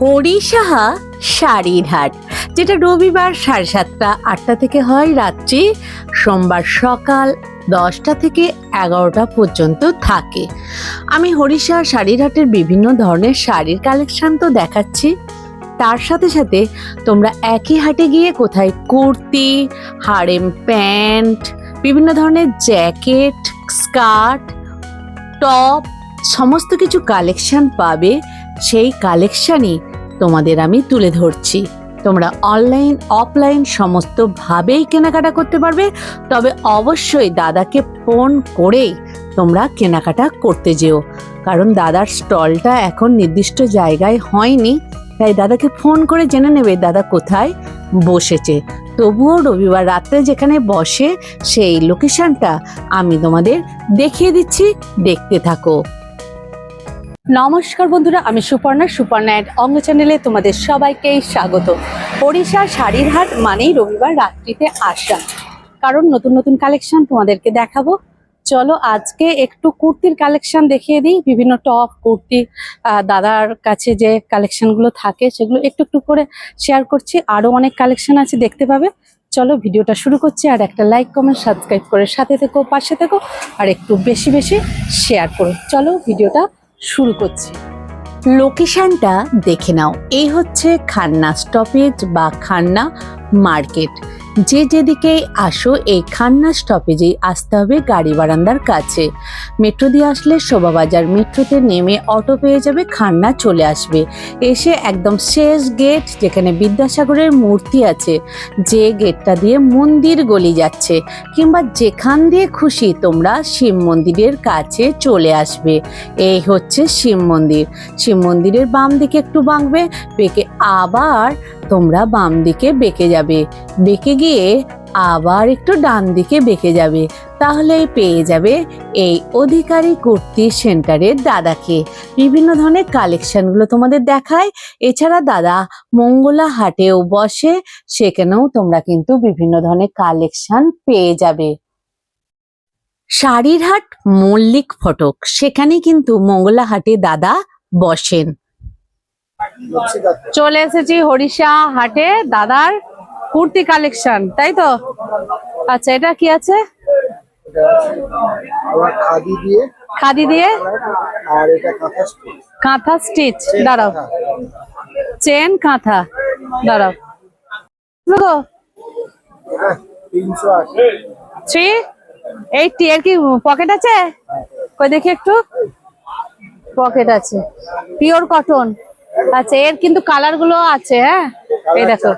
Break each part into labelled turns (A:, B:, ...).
A: হরিসাহা শাড়ির হাট যেটা রবিবার সাড়ে সাতটা, আটটা থেকে হয় রাত্রি, সোমবার সকাল দশটা থেকে এগারোটা পর্যন্ত থাকে। আমি হরিষা শাড়ির হাটের বিভিন্ন ধরনের শাড়ির কালেকশন তো দেখাচ্ছি। তার সাথে সাথে তোমরা একই হাটে গিয়ে কোথায় কুর্তি, হারেম প্যান্ট, বিভিন্ন ধরনের জ্যাকেট, স্কার্ট, টপ, সমস্ত কিছু কালেকশন পাবে সেই কালেকশানই তোমাদের আমি তুলে ধরছি। তোমরা অনলাইন অফলাইন সমস্তভাবেই কেনাকাটা করতে পারবে, তবে অবশ্যই দাদাকে ফোন করেই তোমরা কেনাকাটা করতে যেও। কারণ দাদার স্টলটা এখন নির্দিষ্ট জায়গায় হয়নি, তাই দাদাকে ফোন করে জেনে নেবে দাদা কোথায় বসেছে। তবুও রবিবার রাত্রে যেখানে বসে সেই লোকেশনটা আমি তোমাদের দেখিয়ে দিচ্ছি, দেখতে থাকো। নমস্কার বন্ধুরা, আমি সুপর্ণা। সুপর্ণা অ্যাড অঙ্গ চ্যানেলে তোমাদের সবাইকেই স্বাগত। ওড়িশা শাড়ির হাট মানেই রবিবার রাত্রিতে আসা। কারণ নতুন নতুন কালেকশন তোমাদেরকে দেখাবো। চলো আজকে একটু কুর্তির কালেকশন দেখিয়ে দিই। বিভিন্ন টপ, কুর্তি দাদার কাছে যে কালেকশনগুলো থাকে সেগুলো একটু একটু করে শেয়ার করছি। আরও অনেক কালেকশন আছে, দেখতে পাবে। চলো ভিডিওটা শুরু করছি আর একটা লাইক, কমেন্ট, সাবস্ক্রাইব করে সাথে থেকো, পাশে থেকো আর একটু বেশি বেশি শেয়ার করো। চলো ভিডিওটা শুরু করছি। লোকেশনটা দেখে নাও। এই হচ্ছে খান্না স্টপেজ বা খান্না মার্কেট। যে যেদিকেই আসো, এই খান্না স্টপেজেই আসতে হবে গাড়ি বারান্দার কাছে। মেট্রো দিয়ে আসলে শোভাবাজার। মেট্রোতে নেমে অটো পেয়ে যাবে, খান্না চলে আসবে। এসে একদম শেষ গেট যেখানে বিদ্যাসাগরের মূর্তি আছে, যে গেটটা দিয়ে মন্দির গলি যাচ্ছে, কিংবা যেখান দিয়ে খুশি তোমরা শিব মন্দিরের কাছে চলে আসবে। এই হচ্ছে শিব মন্দির। শিব মন্দিরের বাম দিকে একটু বাঁকবে, বেঁকে আবার তোমরা বাম দিকে বেঁকে যাবে। বেঁকে গিয়ে আবার একটু ডান দিকে বেঁকে যাবে। তাহলে পেয়ে যাবে এই অধিকারী কুর্তি সেন্টারের দাদাকে। বিভিন্ন ধরনের কালেকশনগুলো তোমাদের দেখায়। এছাড়া দাদা মঙ্গলা হাটেও বসে, সেখানেও তোমরা কিন্তু বিভিন্ন ধরনের কালেকশন পেয়ে যাবে। শাড়ির হাট মল্লিক ফটক, সেখানে কিন্তু মঙ্গলা হাটে দাদা বসেন। চলে এসেছি হরিষা হাটে দাদার কুর্তি কালেকশন তাই তো? আচ্ছা এটা কি আছে?
B: খাদি দিয়ে।
A: খাদি দিয়ে?
B: আর এটা কাঁথা স্টিচ
A: দাঁড়াও। চেন কাঁথা দাঁড়াও। দেখো থ্রি এইটটি এর কি পকেট আছে? কই দেখি একটু। পকেট আছে। পিওর কটন আচ্ছা এর কিন্তু কালারগুলো আছে হ্যাঁ? এই দেখো।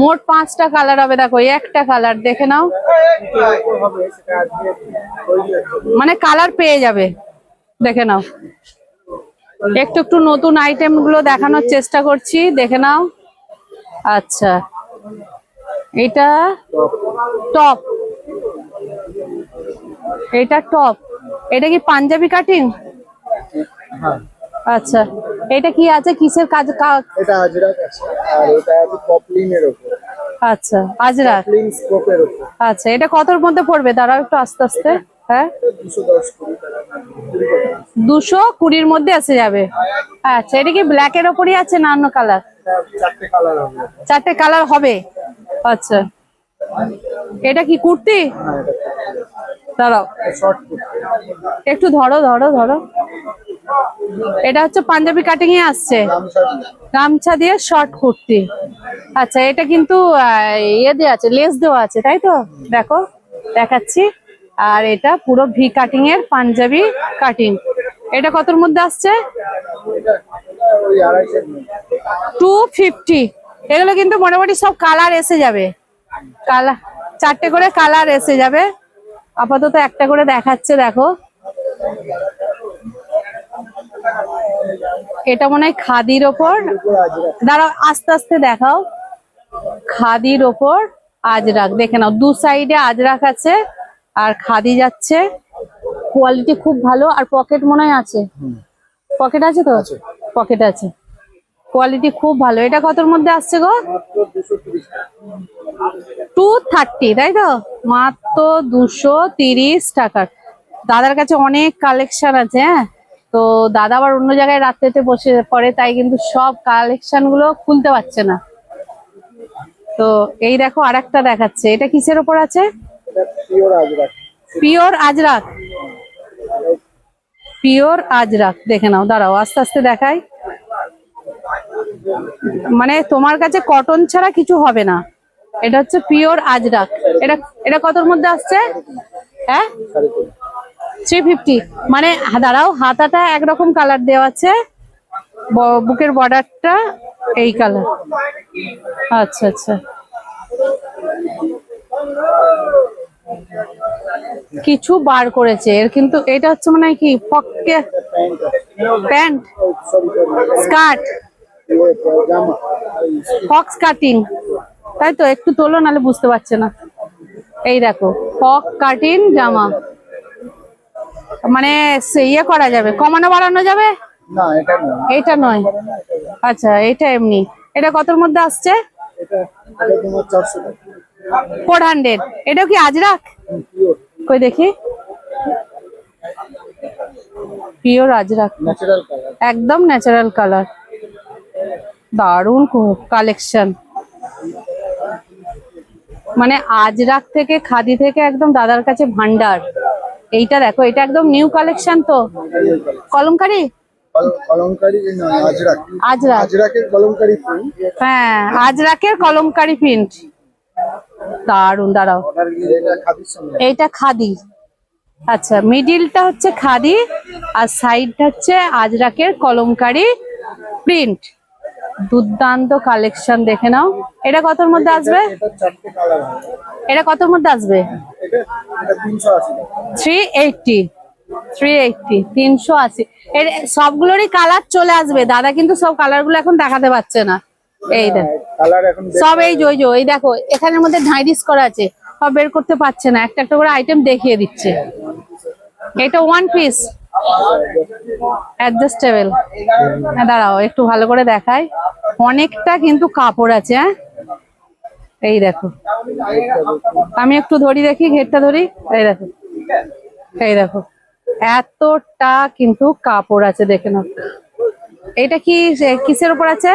A: মোট পাঁচটা কালার হবে দেখো একটা কালার দেখে নাও। মানে কালার পেয়ে যাবে দেখে নাও। একটু একটু নতুন আইটেমগুলো দেখানোর চেষ্টা করছি দেখে নাও। আচ্ছা এটা টপ এটা টপ এটা কি পাঞ্জাবি কাটিং
B: হ্যাঁ।
A: আচ্ছা এটা কি আছে কিসের কাজ
B: এটা আজরাক আছে আর এটা আছে পপলিনের উপর
A: আচ্ছা আজরাক।
B: পপলিন স্কোপের উপর
A: আচ্ছা এটা কতর মধ্যে পড়বে? দাঁড়াও একটু আস্তে আস্তে হ্যাঁ।
B: দুশো দশ কুড়ি টাকা। কুড়ি টাকা
A: দুশো কুড়ির মধ্যে এসে যাবে। আচ্ছা এটা কি ব্ল্যাক এর ওপরই আছে না অন্য কালার?
B: চারটে কালার হবে।
A: চারটে কালার হবে? আচ্ছা। এটা কি কুর্তি?
B: হ্যাঁ
A: দাঁড়াও। একটু ধরো ধরো ধরো। এটা হচ্ছে পাঞ্জাবি কাটিং এ আসছে।
B: গামছা দিয়ে
A: শর্ট কুর্তি। আচ্ছা এটা কিন্তু ইয়ে আছে লেস দেওয়া আছে, তাই তো? দেখো, দেখাচ্ছি। আর এটা পুরো ভি কাটিং এর পাঞ্জাবি কাটিং এটা কতর মধ্যে আসছে? টু ফিফটি এগুলো কিন্তু মোটামুটি সব কালার এসে যাবে। কালার চারটে করে কালার এসে যাবে। আপাতত একটা করে দেখাচ্ছে, দেখো। এটা মনে হয় খাদির ওপর। দাঁড়াও আস্তে আস্তে দেখাও। খাদির ওপর আজরাক দেখে নাও দু সাইডে আজরাক আছে আর খাদি যাচ্ছে। কোয়ালিটি খুব ভালো আর পকেট মনে হয় আছে। পকেট আছে তো? পকেট আছে। কোয়ালিটি খুব ভালো। এটা কতর মধ্যে আসছে গো? টু থার্টি তাই তো? মাত্র দুশো তিরিশ টাকার। দাদার কাছে অনেক কালেকশন আছে হ্যাঁ? তো দাদা আবার অন্য জায়গায় রাত্রেতে বসে পড়ে, তাই কিন্তু সব কালেকশনগুলো খুলতে পারছে না। তো এই দেখো আর একটা দেখাচ্ছে। এটা কিসের ওপর আছে?
B: পিওর আজরাক
A: পিওর আজরাক দেখে নাও, দাঁড়াও, আস্তে আস্তে দেখাই। মানে তোমার কাছে কটন ছাড়া কিছু হবে না। এটা হচ্ছে পিওর আজরাক এটা এটা কতর মধ্যে আসছে? হ্যাঁ? থ্রি ফিফটি মানে দাঁড়াও, হাতাটা একরকম কালার দেওয়া আছে। বুকের বর্ডারটা এই কালার আচ্ছা আচ্ছা। কিছু বার করেছে। এর কিন্তু, এটা হচ্ছে মানে কি পকে
B: প্যান্ট?
A: স্কার্ট? ফক্স কাটিং। তাই তো, একটু তোলো, নাহলে বুঝতে পারছে না। এই দেখো ফক কাটিং জামা। মানে ইয়ে করা যাবে কমানো বাড়ানো যাবে?
B: এটা
A: নয়। আচ্ছা এটা এমনি। এটা কতর মধ্যে আসছে? ফোর হান্ড্রেড এটাও কি আজরাক? কই দেখি। পিওর আজরাক। একদম ন্যাচারাল কালার দারুণ কালেকশন মানে আজরাক থেকে খাদি থেকে একদম দাদার কাছে ভান্ডার। এইটা দেখো এটা একদম নিউ কালেকশন তো। কলমকারি? হ্যাঁ আজরাকের কলমকারি প্রিন্ট দাঁড়াও। এইটা খাদি। আচ্ছা মিডিলটা হচ্ছে খাদি আর সাইডটা হচ্ছে আজরাকের কলমকারি প্রিন্ট দুর্দান্ত কালেকশন দেখে নাও। এটা কতর মধ্যে আসবে?
B: এটা
A: কতর মধ্যে আসবে? থ্রি এইটটি থ্রি এইটটি তিনশো আশি। এর সবগুলোরই কালার চলে আসবে। দাদা কিন্তু সব কালারগুলো এখন দেখাতে পারছে না। এই দেখ। সব এই যে ওই যে ওই দেখো এখানের মধ্যে ঢাইডিস করা আছে। সব বের করতে পারছে না। একটা একটা করে আইটেম দেখিয়ে দিচ্ছে। এটা ওয়ান পিস অ্যাডজাস্টেবল দাঁড়াও একটু ভালো করে দেখাই। অনেকটা কিন্তু কাপড় আছে হ্যাঁ? এই দেখো। আমি একটু ধরি দেখি ঘেরটা ধরি। এই দেখো। এই দেখো। এতটা কিন্তু কাপড় আছে দেখে নাও। এটা কি কিসের উপর আছে?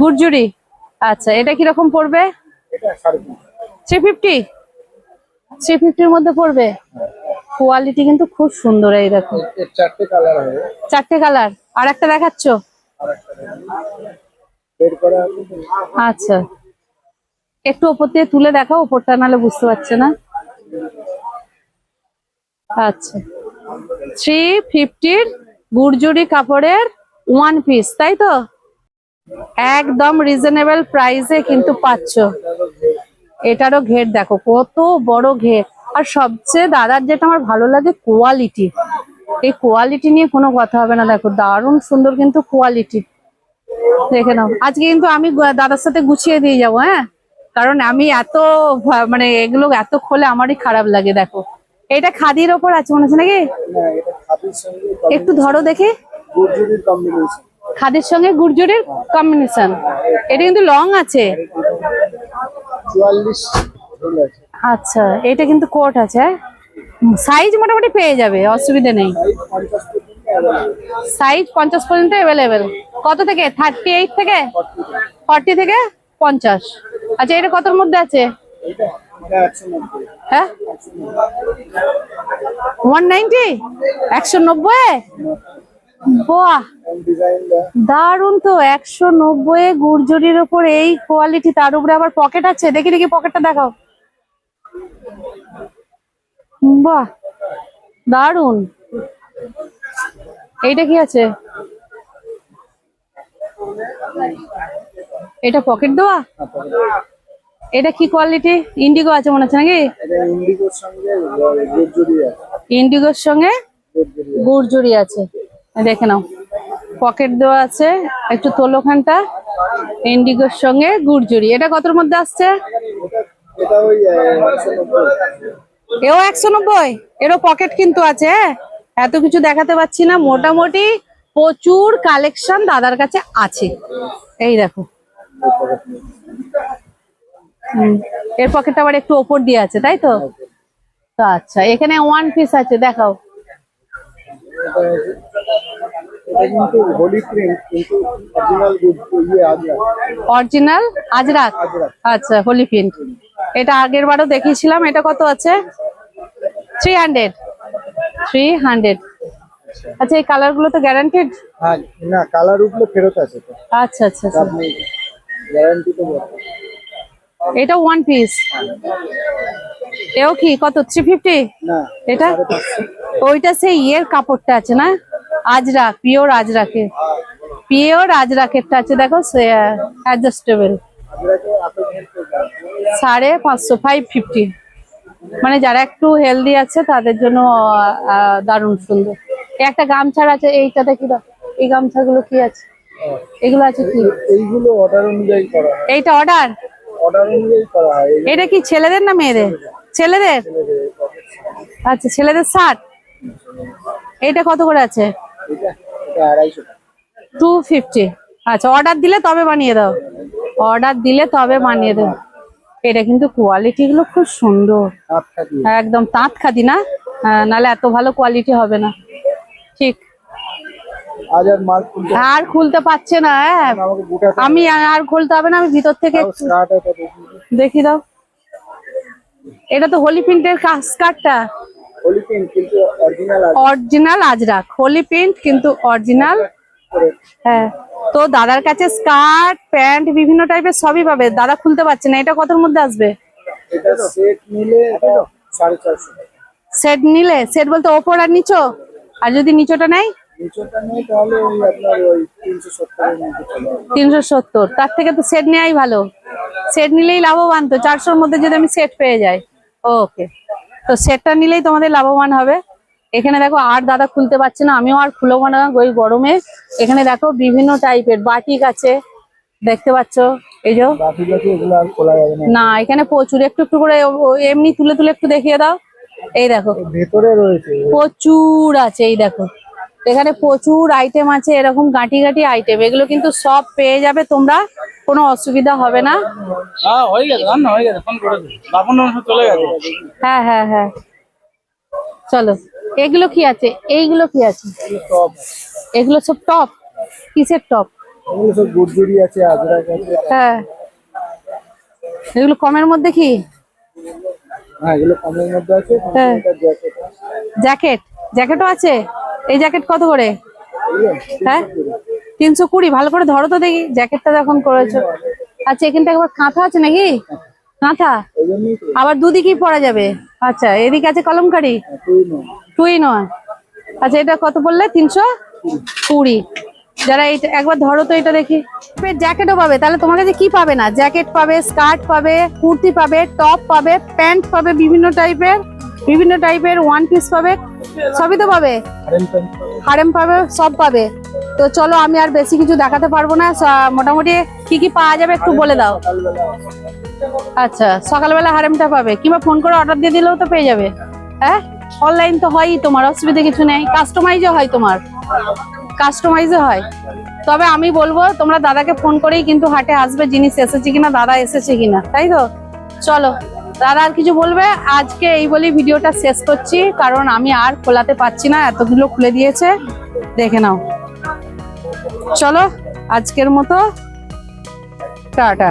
A: গুরজুরি আচ্ছা এটা কীরকম পড়বে? Three fifty? থ্রি ফিফটির মধ্যে পড়বে? কোয়ালিটি কিন্তু খুব সুন্দর এই দেখো।
B: চারটে কালার হবে।
A: চারটে কালার আর একটা দেখাচ্ছ। আচ্ছা। একটু ওপর দিয়ে তুলে দেখাও ওপরটা নাহলে বুঝতে পারছে না। আচ্ছা। থ্রি ফিফটির গুড়জুড়ি কাপড়ের ওয়ান পিস তাই তো? একদম রিজনেবল প্রাইসে কিন্তু পাচ্ছ। এটারও ঘের দেখো কত বড় ঘের। আর সবচেয়ে দাদার যেটা আমার ভালো লাগে কোয়ালিটি এই কোয়ালিটি নিয়ে কোনো কথা হবে না। দেখো দারুণ সুন্দর কিন্তু কোয়ালিটি দেখে নাও। আজকে কিন্তু আমি দাদার সাথে গুছিয়ে দিয়ে যাব হ্যাঁ? কারণ আমি এত মানে এগুলো এত খোলে আমারই খারাপ লাগে দেখো। এটা খাদির ওপর আছে মনে হচ্ছে নাকি?
B: সঙ্গে
A: একটু ধরো দেখি। খাদির সঙ্গে গুড়জুড়ির কম্বিনেশন এটা কিন্তু লং আছে।
B: চুয়াল্লিশ আছে।
A: আচ্ছা এটা কিন্তু কোট আছে সাইজ মোটামুটি পেয়ে যাবে, অসুবিধা নেই।
B: সাইজ পঞ্চাশ পর্যন্ত অ্যাভেলেবেল
A: কত থেকে? থার্টি এইট থেকে? ফর্টি থেকে পঞ্চাশ। আচ্ছা এটা কতর মধ্যে আছে? হ্যাঁ? ওয়ান একশো তো, একশো গুড়জুরির ওপর এই কোয়ালিটি তার উপরে আবার পকেট আছে? দেখি দেখি পকেটটা দেখাও। বাহ দারুণ এইটা কি আছে? এটা পকেট দেওয়া? এটা কি কোয়ালিটি ইন্ডিগো আছে মনে হচ্ছে নাকি?
B: ইন্ডিগোর সঙ্গে গুড়জুড়ি গুড়জুড়ি
A: আছে। দেখে নাও। পকেট দেওয়া আছে, একটু তোলোখানটা ইন্ডিগোর সঙ্গে গুড়জুড়ি এটা কতর মধ্যে আসছে? এও একশো নব্বই? এরও পকেট কিন্তু আছে হ্যাঁ? এত কিছু দেখাতে পাচ্ছি না। মোটামুটি প্রচুর কালেকশন দাদার কাছে আছে। এই দেখো। এর পকেটটা আবার একটু ওপর দিয়ে আছে, তাই তো? আচ্ছা এখানে ওয়ান পিস আছে, দেখাও।
B: এটা কিন্তু হোলি প্রিন্ট কিন্তু অরিজিনাল ইয়ে আজরা
A: অরিজিনাল আজরাক
B: আজরাক।
A: আচ্ছা হোলি প্রিন্ট এটা আগের বারও দেখিয়েছিলাম এটা কত আছে? থ্রি হান্ড্রেড থ্রি হান্ড্রেড আচ্ছা এই কালারগুলো তো গ্যারান্টেড
B: হ্যাঁ না কালার ফেরত আছে তো।
A: আচ্ছা আচ্ছা আচ্ছা।
B: আপনি গ্যারান্টি তো
A: এটা ওয়ান পিস এও কি কত? থ্রি ফিফটি
B: না
A: এটা? ওইটা সেই ইয়ের কাপড়টা আছে না? আজরাক পিওর আজরাকে। পিওর আজরাকেরটা আছে দেখো অ্যাডজাস্টেবল সাড়ে পাঁচশো ফাইভ ফিফটি মানে যারা একটু হেলদি আছে তাদের জন্য দারুণ সুন্দর। একটা গামছার আছে এইটাতে কি? এই গামছাগুলো কি আছে? এগুলো আছে কি?
B: এইগুলো অর্ডার অনুযায়ী করা
A: এইটা অর্ডার
B: অর্ডার অনুযায়ী করা হয়।
A: এটা কি ছেলেদের না মেয়েদের? ছেলেদের? আচ্ছা ছেলেদের শার্ট এইটা কত করে আছে?
B: আড়াইশো টাকা।
A: টু ফিফটি আচ্ছা অর্ডার দিলে তবে বানিয়ে দাও। অর্ডার দিলে তবে বানিয়ে দাও। এটা কিন্তু কোয়ালিটি গুলো খুব সুন্দর। একদম তাঁত খাদি না? হ্যাঁ, নাহলে এত ভালো কোয়ালিটি হবে না। ঠিক।
B: আর খুলতে
A: পারছে না। হ্যাঁ। আমি আর খুলতে হবে না আমি ভিতর থেকে
B: দেখি
A: দাও। এটা তো হোলি প্রিন্টের স্কার্টটা
B: অরিজিনাল
A: আজরাক হোলি প্রিন্ট কিন্তু অরিজিনাল হ্যাঁ। তো দাদার কাছে স্কার্ট প্যান্ট বিভিন্ন টাইপের সবই পাবে। দাদা খুলতে পারছে না। এটা কতর মধ্যে আসবে?
B: সেট নিলে
A: সেট বলতে ওপর আর নিচো? আর যদি নিচোটা নেই?
B: তিনশো
A: সত্তর। তার থেকে তো সেট নেওয়াই ভালো। সেট নিলেই লাভবান তো। চারশোর মধ্যে যদি আমি সেট পেয়ে যাই। ওকে তো সেটটা নিলেই তোমাদের লাভবান হবে। এখানে দেখো আর দাদা খুলতে পারছে না আমিও আর খুলবো না ওই গরমে। এখানে দেখো বিভিন্ন টাইপের বাটিক আছে দেখতে পাচ্ছ? এই যে
B: না।
A: এখানে প্রচুর একটু একটু করে এমনি তুলে তুলে একটু দেখিয়ে দাও। এই দেখো।
B: ভেতরে রয়েছে।
A: প্রচুর আছে এই দেখো। এখানে প্রচুর আইটেম আছে এরকম গাঁটি গাঁটি আইটেম এগুলো কিন্তু সব পেয়ে যাবে তোমরা কোনো অসুবিধা হবে না।
B: হ্যাঁ হয়ে হয়ে চলে
A: হ্যাঁ চলো এগুলো কি আছে? এইগুলো কি আছে? এগুলো সব টপ কিসের টপ হ্যাঁ। এগুলো কমের মধ্যে কি?
B: হ্যাঁ
A: হ্যাঁ।
B: জ্যাকেট।
A: জ্যাকেটও আছে? এই জ্যাকেট কত করে? হ্যাঁ? তিনশো কুড়ি, ভালো করে ধরো তো দেখি, জ্যাকেটটা যখন করেছ। আচ্ছা এখানটা একবার কাঁথা আছে নাকি? কাঁথা? আবার দুদিকেই পরা যাবে। আচ্ছা এদিকে আছে কলমকারি? টুই নয়। আচ্ছা এটা কত বললে তিনশো কুড়ি। যারা এইটা, একবার ধরো তো এটা দেখি। জ্যাকেটও পাবে, তাহলে তোমার কাছে কি পাবে না? জ্যাকেট পাবে, স্কার্ট পাবে, কুর্তি পাবে, টপ পাবে, প্যান্ট পাবে, বিভিন্ন টাইপের বিভিন্ন টাইপের ওয়ান পিস পাবে সবই তো পাবে? হারেম পাবে। সব পাবে। তো চলো আমি আর বেশি কিছু দেখাতে পারব না। মোটামুটি কি কি পাওয়া যাবে একটু বলে দাও। আচ্ছা সকালবেলা হারেমটা পাবে। কিংবা ফোন করে অর্ডার দিয়ে দিলেও তো পেয়ে যাবে। হ্যাঁ? অনলাইন তো হয়ই তোমার অসুবিধা কিছু নেই। কাস্টমাইজও হয় তোমার। কাস্টমাইজও হয়। তবে আমি বলব তোমরা দাদাকে ফোন করেই কিন্তু হাটে আসবে জিনিস এসেছে কিনা দাদা এসেছে কিনা। তাই তো? চলো। দাদা আর কিছু বলবে? আজকে এই বলেই ভিডিওটা শেষ করছি, কারণ আমি আর খোলাতে পারছি না, এতগুলো খুলে দিয়েছে। দেখে নাও। চলো, আজকের মতো, টাটা।